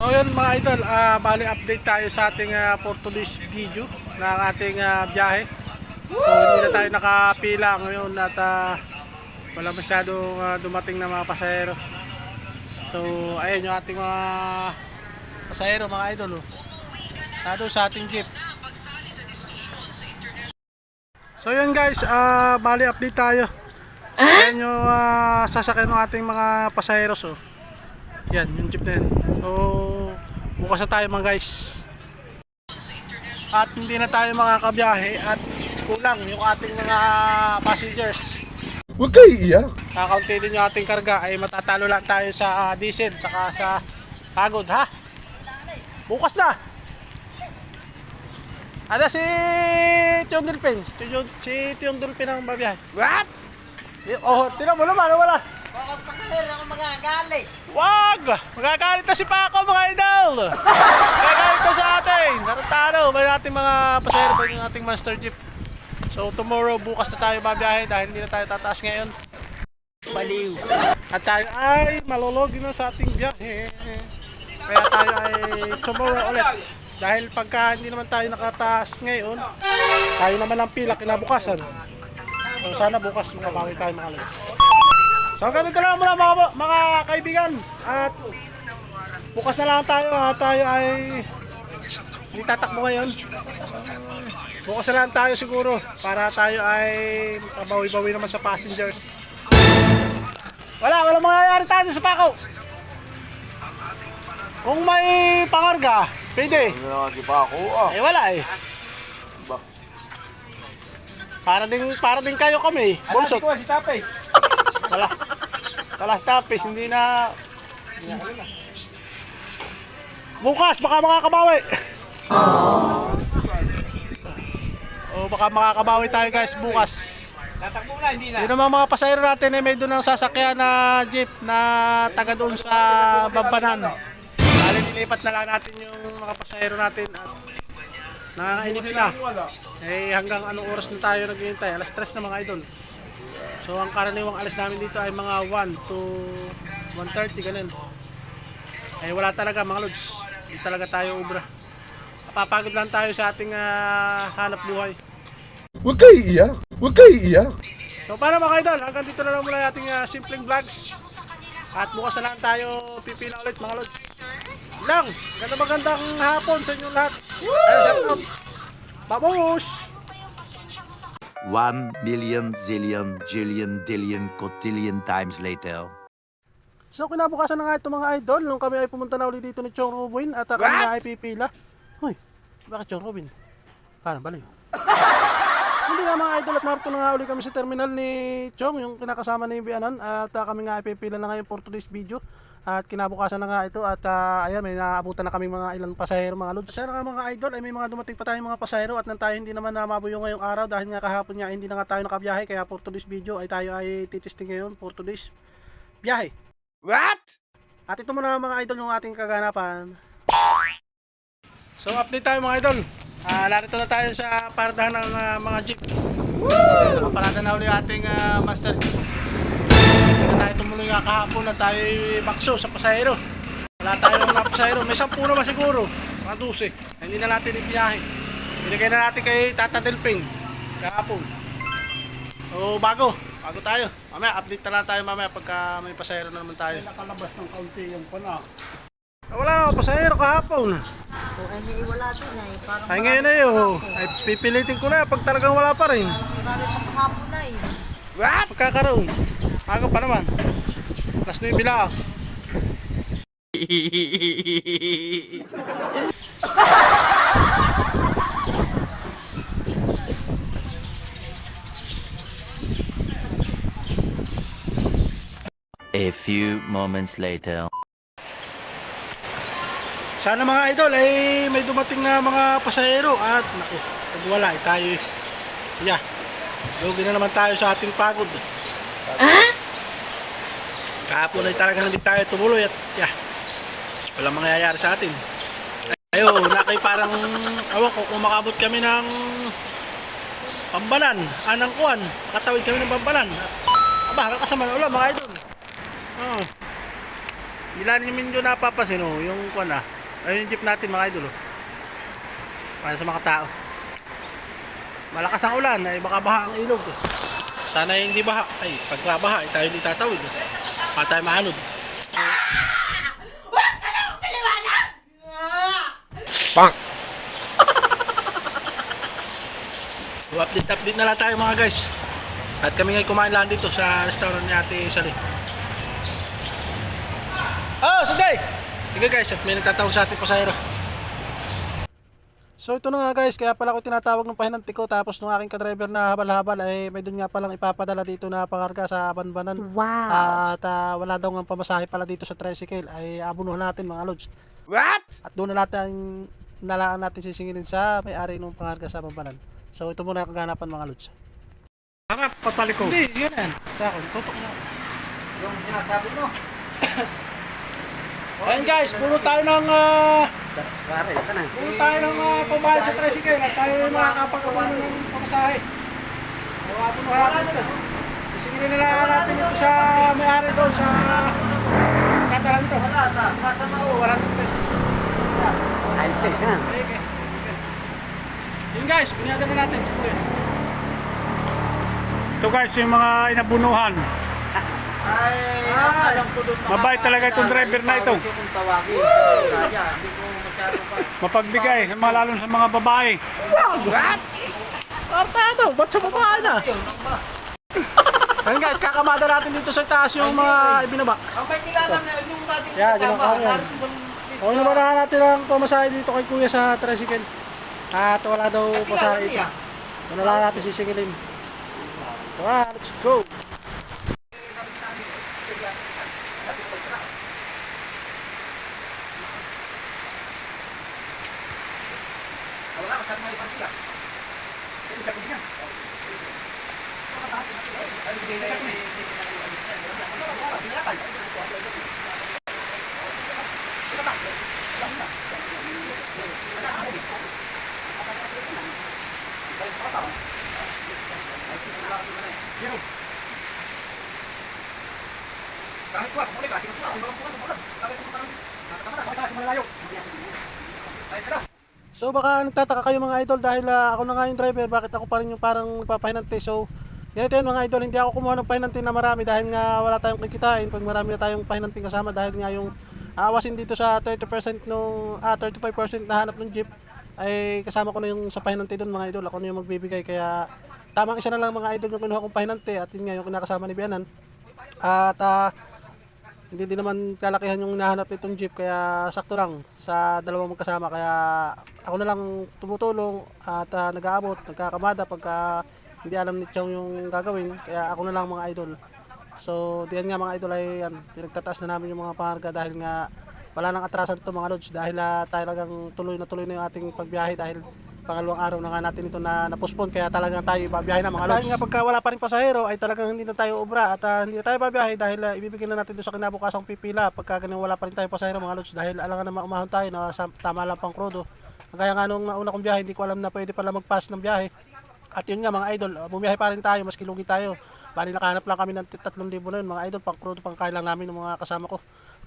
So yun mga idol, ah, bali update tayo sa ating uh, for today's video ng ating ah, biyahe. So hindi na tayo nakapila ngayon at ah, wala masyadong ah, dumating na mga pasahero. So ayun yung ating mga pasahero mga idol. Oh. Nado sa ating jeep. So yun guys, ah, bali update tayo. Ayan yung ah, sasakyan ng ating mga pasaheros oh. Yan, yung jeep na yan. So, bukas na tayo mga guys. At hindi na tayo makakabiyahe at kulang yung ating mga passengers. Huwag kayo iiyak. Kakaunti din yung ating karga ay matatalo lang tayo sa ah, diesel saka sa pagod ha. Bukas na. Ada si Tiong Dilpin. Si Tiong- Dilpin ang babiyahe. What? Oh, tinan mo naman, wala. Bakit pasahero ako magagalit? Wag! Magagalit na si Paco mga idol! Magagalit na sa atin! Tarantado! May ating mga pasahero pa yung ating master jeep. So tomorrow, bukas na tayo babiyahe dahil hindi na tayo tataas ngayon. Baliw! At tayo ay malologi na sa ating biyahe. Kaya tayo ay tomorrow ulit. Dahil pagka hindi naman tayo nakataas ngayon, tayo naman ang pila kinabukasan. So sana bukas makabawi tayo mga alas. So ganito lang muna mga, mga kaibigan at bukas na lang tayo at tayo ay hindi tatakbo ngayon. Bukas na lang tayo siguro para tayo ay makabawi-bawi naman sa passengers. Wala, wala mangyayari tayo sa pako. Kung may pangarga, pwede. Ah. Eh wala eh. Para din para din kayo kami. Bulsot. si Tapes. Wala. Wala stoppies, hindi na... Bukas, baka makakabawi. O baka makakabawi tayo guys bukas. Tatakbo na, hindi na. Yun naman mga pasahero natin eh, may doon ang sasakyan na jeep na taga doon sa Bambanan. Bali nilipat na lang natin yung mga pasahero natin at nakakainip na. Eh hanggang anong oras na tayo naghihintay? Alas 3 na mga idol. So ang karaniwang alas namin dito ay mga 1 to 1.30 ganun. Eh wala talaga mga lods. Hindi talaga tayo ubra. Papagod lang tayo sa ating ah, hanap buhay. Huwag kayo iiyak. Huwag kayo iiyak. So para mga idol, hanggang dito na lang muna yung ating uh, simpleng vlogs. At bukas na lang tayo pipila ulit mga lods. Lang, ganda magandang hapon sa inyong lahat. Ayun, shout out. Babush! One million zillion jillion dillion cotillion times later. So kinabukasan na nga ito mga idol nung kami ay pumunta na ulit dito ni Chong Rubin at uh, kami nga ay pipila. Hoy, bakit Chong Rubin? Parang baliw. Hindi nga mga idol at narito na nga ulit kami sa terminal ni Chong, yung kinakasama ni Bianan at uh, kami nga ay pipila na ngayon for today's video. At kinabukasan na nga ito at uh, ayan may naabutan na kami mga ilang pasahero mga lods. Sana nga mga idol ay may mga dumating pa tayong mga pasahero at nang tayo hindi naman namabuyo ngayong araw dahil nga kahapon nga hindi na nga tayo nakabiyahe kaya for today's video ay tayo ay titesting ngayon for today's biyahe. What? At ito muna mga idol yung ating kaganapan. So update tayo mga idol. Ah, narito na tayo sa paradahan ng ah, mga jeep. Nakaparada na uli ating ah, master jeep. Hindi na tayo tumuloy nga kahapon na tayo bakso sa pasahero. Wala tayong mga pasahero. May sampu naman siguro. Mga 12. Hindi na natin ibiyahe. Binigay na natin kay Tata Delping kahapon. So bago. Bago tayo. Mamaya update na lang tayo mamaya pagka may pasahero na naman tayo. Nakalabas ng kaunti yung pana. Wala na ako pasahero kahapon. So, ay hindi wala din eh. Parang Ay ngayon na yun. Ay pipilitin ko na pag talagang wala pa rin. marami pa kahapon na eh. What? Pagkakaroon. Aga pa naman. Plus 9 lang. A few moments later. Sana mga idol ay may dumating na mga pasahero at naku, pag wala ay tayo eh. Yeah. Lugi na naman tayo sa ating pagod. Kahapon ay talaga hindi tayo tumuloy at yeah. Walang mangyayari sa atin. Ayo, nakay parang awan ko kung makabot kami ng Pambanan, anang kuan, katawid kami ng Pambanan. Aba, nakasama na ulan mga idol. Oh. Ilan namin nyo napapasin oh, yung kuwan ah. Ayun yung jeep natin mga idol oh. Para sa mga tao. Malakas ang ulan ay baka baha ang ilog. eh. Sana hindi baha. Ay, pagka baha, ay tayo hindi tatawid. eh. Baka tayo maanod. Bang! So, update update na lang tayo mga guys. At kami ngayon kumain lang dito sa restaurant ni Ate Sally. Oh, sige! Sige guys, at may nagtatawag sa ating pasahero. So ito na nga guys, kaya pala ko tinatawag ng pahinanti ko tapos nung aking kadriver na habal-habal ay may doon nga palang ipapadala dito na pangarga sa Banbanan. Wow. At ah, wala daw nga pamasahe pala dito sa tricycle ay abunuhan natin mga lods. What? At doon na natin nalaan natin sisingilin sa may-ari ng pangarga sa Banbanan. So ito muna ang kaganapan mga lods. Harap, papaliko. Hindi, yun yan. Sa akin, tutok na. Yung sinasabi mo. Ayan guys, puno tayo ng uh, ka na. puno tayo ng uh, pambayad sa tricycle at tayo yung makakapagawa ng pamasahe. Gawa po na natin ito. Isingilin na lang natin ito sa may-ari doon sa tatalan ito. Wala, kasama ko. Wala nang peso. Ay, te, ha. Okay. Yun guys, pinyagan na natin. Ito guys, yung mga inabunuhan. Ay, Mabait talaga itong driver na ito. tawag ko kung tawagin. Kaya, hindi ko masyado pa. Mapagbigay, mga lalo sa mga babae. Artado, ba't sa babae na? Ayun, guys, kakamada natin dito sa taas yung mga ibinaba. Ang may kilala na yung dating Yeah, kasama. yan. narito bang- O naman na natin ang pamasahe dito kay kuya sa tricycle. At wala daw Ay, kilala pasahe ito. niya. Wala lang natin sisingilin. Tara, let's go! So baka nagtataka kayo mga idol dahil ah, ako na nga yung driver, bakit ako pa rin yung parang nagpapahinante. So ganito yun mga idol, hindi ako kumuha ng pahinante na marami dahil nga wala tayong kikitain pag marami na tayong pahinante kasama dahil nga yung aawasin dito sa 30% nung ah, 35% na hanap ng jeep ay kasama ko na yung sa pahinante doon mga idol. Ako na yung magbibigay kaya tamang isa na lang mga idol yung kinuha kong pahinante at yun nga yung kinakasama ni Bianan. At ah, hindi din naman kalakihan yung nahanap nitong jeep kaya sakto lang sa dalawang magkasama. Kaya ako na lang tumutulong at ah, nag-aabot, nagkakamada pagka hindi alam ni Chong yung gagawin. Kaya ako na lang mga idol. So diyan nga mga idol ay yan, pinagtataas na namin yung mga pangarga dahil nga wala nang atrasan to mga lods dahil uh, talagang tuloy na tuloy na yung ating pagbiyahe dahil pangalawang araw na nga natin ito na na-postpone kaya talagang tayo ibabiyahe na mga lods. Dahil nga pagka wala pa rin pasahero ay talagang hindi na tayo obra at ah, hindi na tayo babiyahe dahil uh, ibibigay na natin doon sa kinabukasang pipila pagka ganun wala pa rin tayo pasahero mga lods dahil alangan na umahon tayo na sa, tama lang pang krudo. Kaya nga nung nauna kong biyahe hindi ko alam na pwede pala mag-pass ng biyahe. At yun nga mga idol, uh, bumiyahe pa rin tayo maski lugi tayo. Bali nakahanap lang kami ng 3,000 na yun mga idol pang krudo pang kaya lang namin ng mga kasama ko.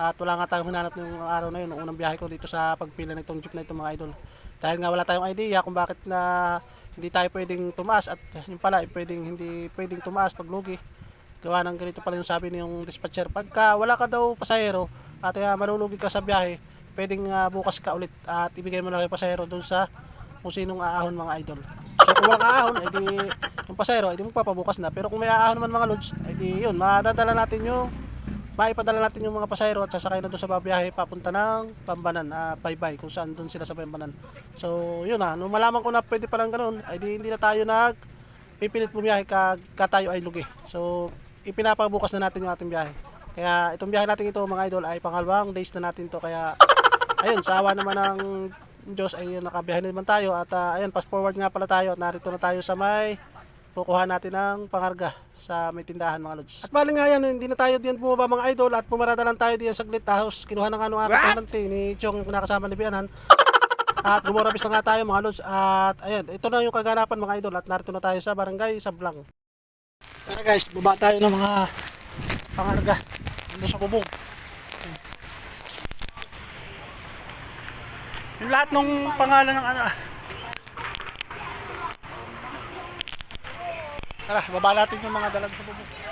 At wala nga tayong hinanap ng araw na yun, unang biyahe ko dito sa pagpila ng itong jeep na ito mga idol. Dahil nga wala tayong idea kung bakit na hindi tayo pwedeng tumaas at yun pala, eh, pwedeng hindi pwedeng tumaas pag lugi. Gawa ng ganito pala yung sabi ng dispatcher. Pagka wala ka daw pasahero at uh, malulugi ka sa biyahe, pwedeng ah, bukas ka ulit at ibigay mo na kay pasahero doon sa kung sinong aahon mga idol. So kung walang aahon, edi yung pasahero, edi magpapabukas na. Pero kung may aahon naman mga lods, edi yun, madadala natin yung maipadala natin yung mga pasahero at sasakay na doon sa babiyahe papunta ng Pambanan, ah, bye-bye, kung saan doon sila sa Pambanan. So, yun na, nung malaman ko na pwede palang ganun, ay di, hindi na tayo nag pipilit bumiyahe ka, ka tayo ay lugi. So, ipinapabukas na natin yung ating biyahe. Kaya itong biyahe natin ito mga idol ay pangalawang days na natin to kaya ayun, sa awa naman ng Diyos ay nakabiyahe na naman tayo at ah, ayun, fast forward nga pala tayo at narito na tayo sa may kukuha natin ng pangarga sa may tindahan mga lods. At bali nga yan, hindi na tayo diyan bumaba mga idol at pumarada lang tayo diyan saglit tapos kinuha ng ano aking konti ni Chong yung nakasama ni Bianan. At gumorabis na nga tayo mga lods at ayan, ito na yung kaganapan mga idol at narito na tayo sa barangay Sablang. Tara guys, baba tayo ng mga pangarga dito sa bubong. Yung lahat ng pangalan ng ano. Tara, baba natin yung mga dalag sa bubong.